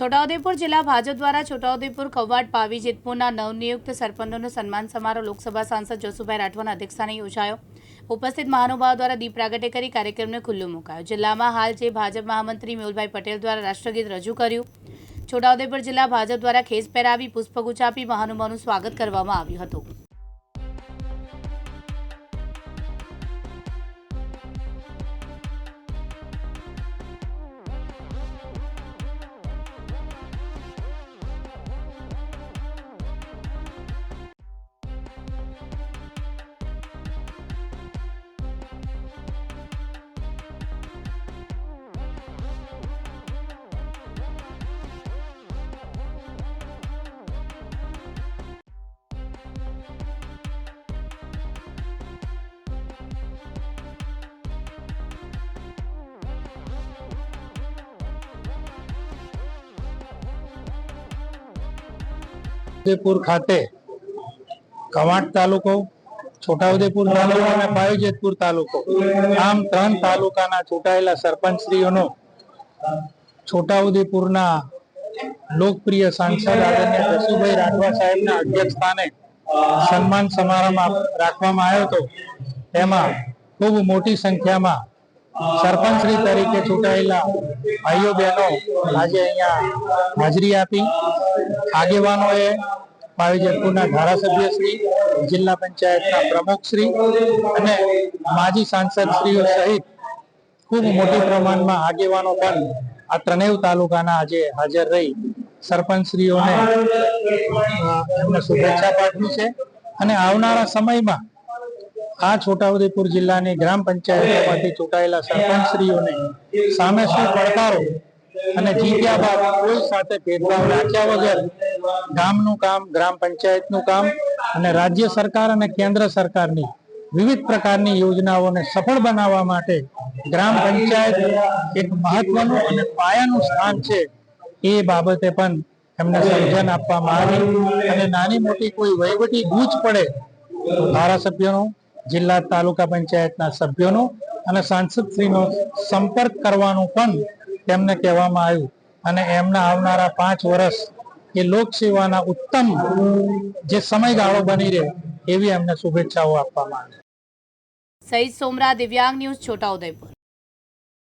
છોટાઉદેપુર જિલ્લા ભાજપ દ્વારા છોટાઉદેપુર કવાડ પાવી જેતપુરના નવનિયુક્ત સરપંચોનો સન્માન સમારોહ લોકસભા સાંસદ જોસુભાઈ રાઠવાના અધ્યક્ષસ્થાને યોજાયો. ઉપસ્થિત મહાનુભાવો દ્વારા દીપ પ્રાગટ્ય કરી કાર્યક્રમને ખુલ્લો મુકાયો. જિલ્લામાં હાલ જે ભાજપ મહામંત્રી મેહુલભાઈ પટેલ દ્વારા રાષ્ટ્રગીત રજૂ કર્યું, છોટાઉદેપુર જિલ્લા ભાજપ દ્વારા ખેસ પહેરાવી, પુષ્પગુચ્છ આપી મહાનુભાવનું સ્વાગત કરવામાં આવ્યું હતું. ઉદયપુર ખાતે કવાંટ તાલુકો, છોટાઉદેપુર તાલુકો અને પાયોજેતપુર તાલુકો. આમ ત્રણ તાલુકાના ચૂંટાયેલા સરપંચશ્રીઓનો છોટાઉદેપુરના લોકપ્રિય સાંસદ આદરણીય જસુભાઈ રાઠવા સાહેબના અધ્યક્ષ સ્થાને સન્માન સમારંભ રાખવામાં આવ્યો હતો. તેમાં ખૂબ મોટી સંખ્યામાં સરપંચશ્રી તરીકે ચૂંટાયેલા ભાઈઓ બહેનો આજે અહીંયા હાજરી આપી. આગેવાનોએ પાવીજતપુરના ધારાસભ્યશ્રી જિલ્લા પંચાયતના પ્રમુખશ્રી અને માજી સાંસદશ્રીઓ સહિત ખૂબ મોટી પ્રમાણમાં આગેવાનો પણ આ ત્રણેય તાલુકાના આજે હાજર રહી. સરપંચશ્રીઓને એમને શુભેચ્છા પાઠવી છે. અને આવનારા સમયમાં આ છોટાઉદેપુર જિલ્લાની ગ્રામ પંચાયતોમાંથી ચૂંટાયેલા સરપંચશ્રીઓને સામે શું પડકારો અને જીત્યા બાદ કોઈ સાથે ભેદભાવ રાખ્યા વગર ગામનું કામ, ગ્રામ પંચાયતનું કામ અને રાજ્ય સરકાર અને કેન્દ્ર સરકારની વિવિધ પ્રકારની યોજનાઓને સફળ બનાવવા માટે ગ્રામ પંચાયત એક મહત્વનું અને પાયાનું સ્થાન છે. એ બાબતે પણ એમને સમજણ આપવામાં આવી અને નાની મોટી કોઈ વહીવટી ગૂંચ પડે ધારાસભ્યોનો જિલ્લા તાલુકા પંચાયતના સભ્યોનો અને સાંસદશ્રીનો સંપર્ક કરવાનું પણ તેમને કહેવામાં આવ્યું. અને એમના આવનારા પાંચ વર્ષ એ લોકસેવાના ઉત્તમ જે સમયગાળો બની રહે એવી એમને શુભેચ્છાઓ આપવામાં આવી. સહિત સોમરા દિવ્યાંગ ન્યૂઝ છોટાઉદેપુર